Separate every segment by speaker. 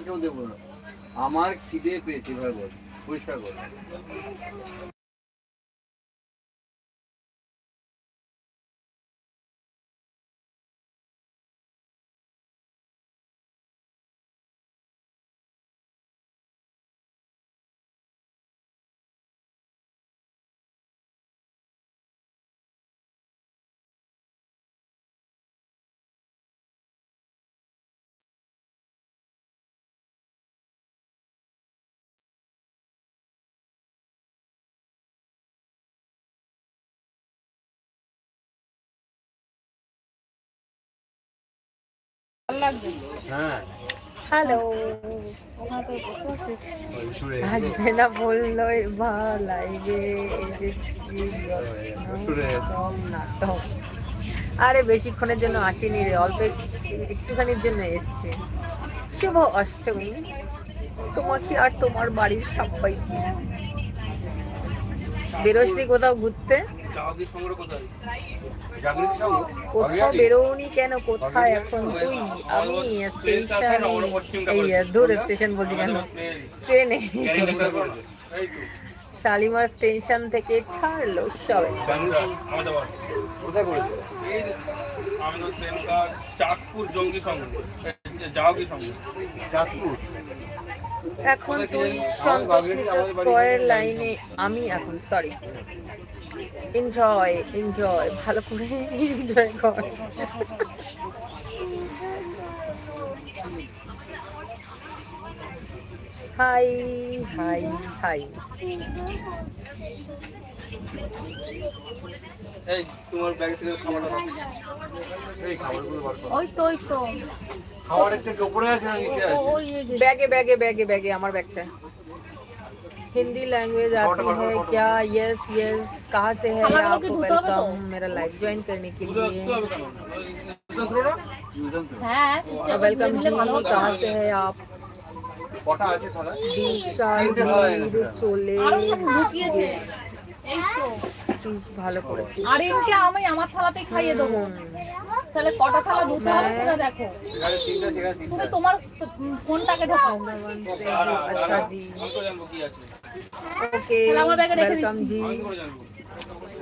Speaker 1: কেউ দেবো না। আমার খিদে পেয়েছে ভাই বল পরিষ্কার বল
Speaker 2: হ্যালো
Speaker 1: শুনে
Speaker 2: আসবে না বলল এবার লাইভে আরে বেশিক্ষণের জন্য আসেনি রে অল্প একটুখানির জন্য এসছে। শুভ অষ্টমী। তোমাকে আর তোমার বাড়ির সবাইকে। বেরোসনি কোথাও ঘুরতে? কোথাও বেরোনি কেন? কোথায় এখন? তুই আমি স্টেশনে এই দূর স্টেশন বলছি কেন? ট্রেনে। শালিমার স্টেশন থেকে ছাড়লো সবাই।
Speaker 3: চাঁদপুর জঙ্গি সংঘ। জাওয়াগি সংঘ।
Speaker 1: চাঁদপুর?
Speaker 2: এখন তুই সন্তোষমিতা স্কোয়ার লাইনে আমি এখন সরি এনজয় এনজয় ভালো করে এনজয় কর। হাই হাই হাই
Speaker 4: ওই তো ওই তো। ওই
Speaker 2: ব্যাগে ব্যাগে ব্যাগে ব্যাগে আমার ব্যাগটা हिंदी लैंग्वेज आती है क्या यस यस कहाँ से है आप? वेलकम मेरा लाइव ज्वाइन करने के लिए। वेलकम जी कहाँ से है आप? चोले ভালো করেছি
Speaker 4: আর এনকে আমি আমার থালাতেই খাইয়ে দেবো। তাহলে কটা থালা? ধুতে হবে সেটা দেখো। তুমি তোমার ফোনটাকে ঢোকাও।
Speaker 3: আচ্ছা
Speaker 2: জি।
Speaker 4: ওকে আমার ব্যাগে রেখে
Speaker 2: দিচ্ছি। जी
Speaker 3: আমি কি করে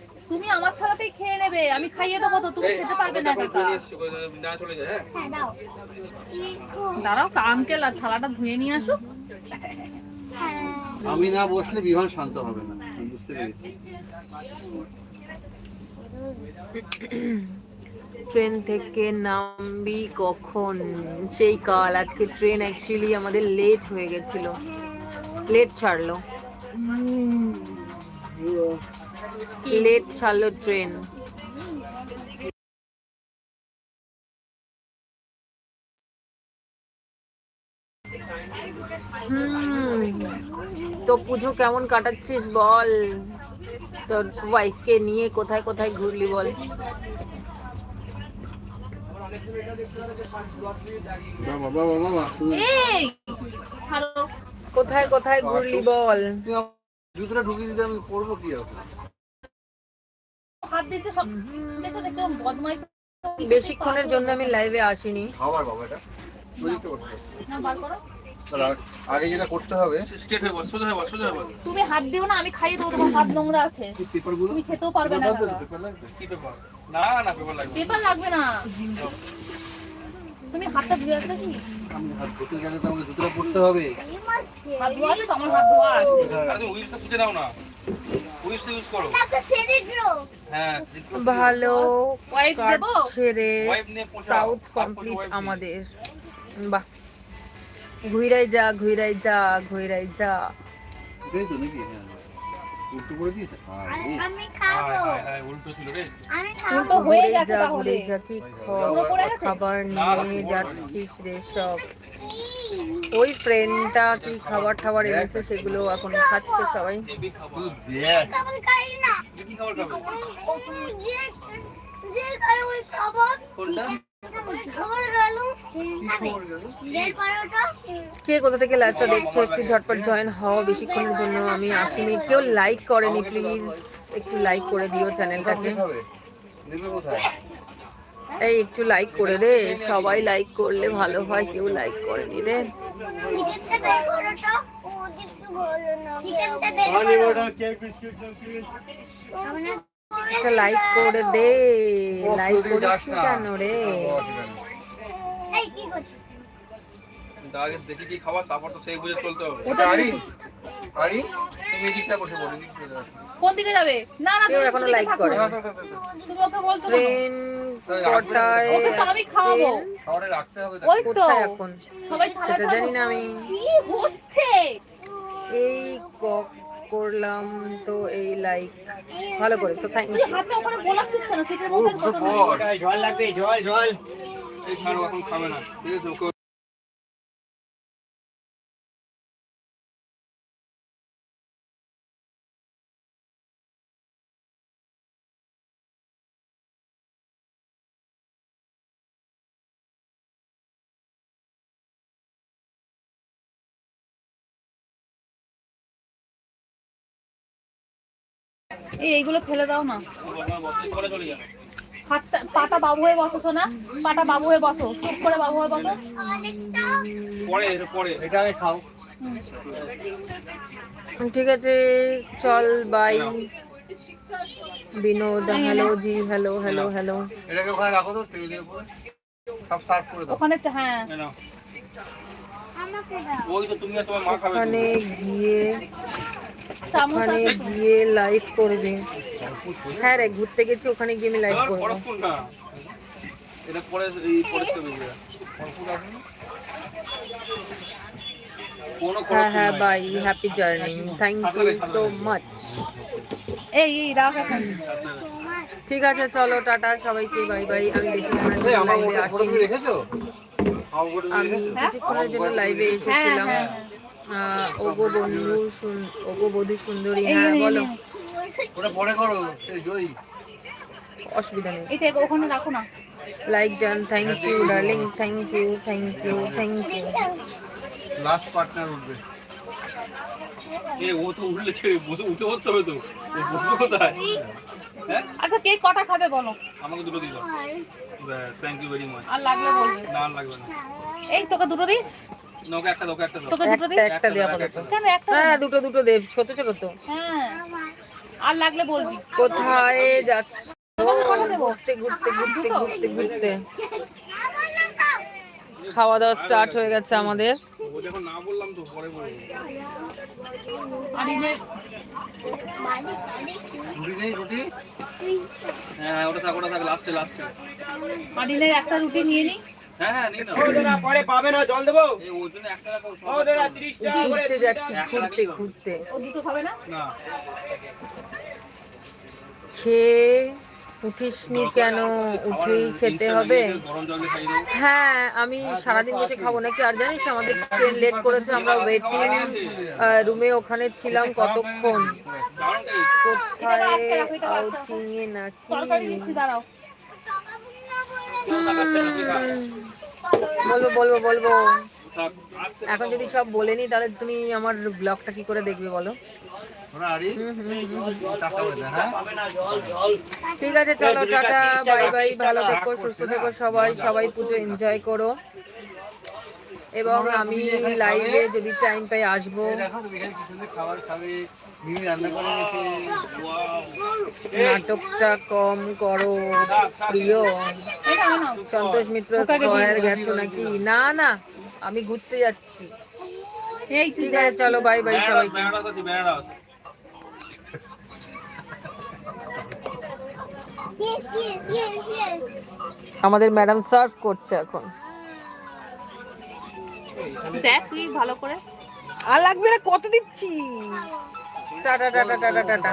Speaker 4: তুমি আমার
Speaker 3: না
Speaker 4: খেয়ে নেবে আমি খাইয়ে দেবো তো তুমি খেতে পারবে না
Speaker 3: না চলে যায় হ্যাঁ?
Speaker 4: দাঁড়াও আঙ্কেল আর থালাটা ধুয়ে নিয়ে আসো।
Speaker 1: আমি না বসলে বিমান শান্ত হবে না বুঝতে পেরেছি।
Speaker 2: ট্রেন থেকে নামবি কখন? সেই কাল আজকে ট্রেন অ্যাকচুয়ালি আমাদের লেট হয়ে গেছিল। লেট ছাড়লো। লেট ছাড়লো ট্রেন হুম। তো পুজো কেমন কাটাচ্ছিস বল? তোর ওয়াইফকে নিয়ে কোথায় কোথায় ঘুরলি বল?
Speaker 1: বাবা বাবা বাবা তুমি
Speaker 4: এই ছাড়ো।
Speaker 2: কোথায় কোথায় ঘুরলি বল?
Speaker 1: জুতোটা ঢুকিয়ে দিতে আমি পরবো কি আছে?
Speaker 4: হাত দিতে সব দেখো দেখো বদমাইশ।
Speaker 2: বেশিক্ষণের জন্য আমি লাইভে আসিনি।
Speaker 1: খাবার বাবা এটা। বুঝতে করতে
Speaker 4: না বার করো।
Speaker 1: আগে- আগে যেটা করতে হবে
Speaker 3: হয়ে হয়ে হয়ে
Speaker 4: তুমি হাত দিও না আমি খাইয়ে দেবো তোমার হাত নোংরা আছে। তুমি খেতেও পারবে না
Speaker 1: পেপার লাগবে
Speaker 3: না না পেপার লাগবে
Speaker 4: পেপার লাগবে না। তুমি হাতটা ধুয়ে আসবে কি?
Speaker 1: আমি হাত ধুতে গেলে তো আমাকে জুতোটা পরতে হবে।
Speaker 4: হাত ধোয়া আছে তো আমার হাত ধোয়া আছে।
Speaker 3: আরে তুমি উইপসটা খুঁজে নাও না। উইপস ইউজ করো।
Speaker 2: ভালো
Speaker 4: Wipe দেবো?
Speaker 2: ছেড়ে। সাউথ কমপ্লিট আমাদের। বাহ। ঘুইরাই যা ঘুইরাই যা ঘুইরাই যা।
Speaker 1: এটাই তো নাকি হ্যাঁ। উল্টো করে দিয়েছে?
Speaker 5: আমি
Speaker 3: হ্যাঁ
Speaker 5: খাব।
Speaker 3: হ্যাঁ হ্যাঁ উল্টো ছিল রে।
Speaker 4: উল্টো হয়ে গেছে
Speaker 2: যা
Speaker 4: তাহলে।
Speaker 2: ঘুরে যা কি
Speaker 4: পুরো
Speaker 2: খাবার নিয়ে যাচ্ছিস রে সব। ওই ফ্রেন্ডটা কি খাবার টাবার এনেছে সেগুলো এখন খাচ্ছে সবাই।
Speaker 3: খাবার।
Speaker 1: দেখ।
Speaker 5: খাবার
Speaker 3: কি খাবার খাবে?
Speaker 5: যে যে খাই ওই খাবার
Speaker 3: কোনটা
Speaker 1: কি
Speaker 2: কোথা থেকে লাইভটা দেখছ? একটু ঝটপট জয়েন হও। বেশিক্ষণের জন্য আমি আসিনি। কেউ লাইক করেনি প্লিজ একটু লাইক করে দিও চ্যানেলটাকে এই একটু লাইক করে দে। সবাই লাইক করলে ভালো হয় কেউ লাইক করেনি রে। একটা লাইক করে দে লাইক করিস কেন রে?
Speaker 3: দেখি কি খাবার তারপর তো সেই বুঝে চলতে হবে।
Speaker 1: আরি আরি তুমি দিকটা বসে পড়ো।
Speaker 4: কোন দিকে যাবে? না না
Speaker 2: কেউ
Speaker 4: তুমি এখনও
Speaker 2: like করে।
Speaker 4: তুমি ওকে বলছো
Speaker 2: ট্রেন কটায়
Speaker 4: ওকে আমি
Speaker 2: ট্রেন
Speaker 1: খাবারে রাখতে হবে
Speaker 4: ওই তো।
Speaker 2: কোথায় এখন?
Speaker 4: সবাই
Speaker 2: সেটা জানি না আমি।
Speaker 4: কি হচ্ছে?
Speaker 2: এই ক- করলাম তো এই লাইক ভালো করেছ থ্যাংক ইউ
Speaker 4: জল
Speaker 1: লাগবে
Speaker 4: জল
Speaker 1: পড়।
Speaker 3: এই ছাড়ো এখন খাবে না। ঠিক আছে
Speaker 4: এই এইগুলো ফেলে দাও না। পাটা বাবু হয়ে বসো না পাটা বাবু হয়ে বসো। চুপ করে বাবু হয়ে বসো।
Speaker 3: পরে পরে।
Speaker 1: এটা আগে খাও।
Speaker 2: ঠিক আছে চল bye. Binod hello ji hello hello hello.
Speaker 1: এটাকে ওখানে রাখো তো টেবিলের উপরে। সব সার্ভ করে দাও।
Speaker 4: ওখানে হ্যাঁ।
Speaker 3: ওই তো তুমি আর তোমার মা খাবে।
Speaker 2: ওখানে গিয়ে ওখানে গিয়ে লাইভ করবে হ্যাঁ রে ঘুরতে গেছি ওখানে গিয়ে আমি লাইভ করব।
Speaker 3: পরক্ষণ না এটা পরে এই পরে তো বেরিয়ে যাবে। কোনো
Speaker 2: হ্যাঁ হ্যাঁ bye happy journey thank you so much
Speaker 4: এই এই রাখ
Speaker 2: ঠিক আছে চলো টাটা সবাইকে বাই বাই আমি
Speaker 1: আমার
Speaker 2: লাইভে আসিনি। আমি কিছুক্ষণের জন্য লাইভে এসেছিলাম। আহ, ওগো বন্ধু ওগো বধু সুন্দরী হ্যাঁ বলো।
Speaker 1: ওটা পরে করো জয়ী।
Speaker 2: অসুবিধা নেই।
Speaker 4: এটা ওখানে রাখো না।
Speaker 2: Like done thank you darling thank you thank you thank you
Speaker 1: last partner উঠবে।
Speaker 3: এ, ও তো উঠলে ছেড়ে বসে উঠে পড়তে হবে তো। বসে কোথায়? হ্যাঁ?
Speaker 4: আচ্ছা কে কটা খাবে বলো?
Speaker 3: আমাকে দুটো দিল থ্যাংক ইউ ভেরি মাচ
Speaker 4: আর লাগলে বলবে।
Speaker 3: না লাগবে না।
Speaker 4: এই তোকে দুটো দি
Speaker 3: একটা
Speaker 4: তোকে দুটো দি।
Speaker 2: একটা একটা আপাতত।
Speaker 4: কেন একটা
Speaker 2: না না দুটো দুটো দে ছোট ছোট তো।
Speaker 4: হ্যাঁ। আর লাগলে বলবি।
Speaker 2: কোথায় যাচ্ছ? ঘুরতে ঘুরতে ঘুরতে ঘুরতে ঘুরতে। খাওয়া দাওয়া স্টার্ট হয়ে গেছে আমাদের।
Speaker 1: নেই
Speaker 3: হ্যাঁ হ্যাঁ
Speaker 4: একটা রুটি নিয়ে নি
Speaker 3: হ্যাঁ হ্যাঁ নিয়ে নাও
Speaker 6: পরে পাবে না জল দেবো। টাকা করে
Speaker 2: ঘুরতে যাচ্ছি ঘুরতে ঘুরতে
Speaker 4: ও দুটো খাবে না?
Speaker 3: না।
Speaker 2: খেয়ে উঠিসনি কেন? উঠেই খেতে হবে। হ্যাঁ আমি সারাদিন বসে খাব নাকি? আর জানিস আমাদের ট্রেন লেট করেছে আমরা ওয়েটিং রুমে ওখানে ছিলাম কতক্ষণ? কোথায় আউটিং এ নাকি? বলব বলব বলব। এখন যদি সব বলে নি তাহলে তুমি আমার ব্লগটা কি করে দেখবে বলো?
Speaker 1: হ্যাঁ?
Speaker 2: ঠিক আছে চলো টাটা বাই বাই ভালো থেকো সুস্থ থেকো সবাই সবাই পুজো এনজয় করো। এবং আমি লাইভে যদি টাইম পাই আসব। নাটকটা কম করো প্রিয়। সন্তোষ মিত্র স্কয়ার গেছো নাকি? না না আমি ঘুরতে যাচ্ছি।
Speaker 4: এই
Speaker 2: ঠিক আছে চলো বাই বাই সবাইকে।
Speaker 5: yes.
Speaker 2: আমাদের ম্যাডাম সার্ভ করছে এখন।
Speaker 4: দেখ তুই ভালো করে।
Speaker 2: আর লাগবে না কত দিচ্ছি টাটা টাটা টাটা টাটা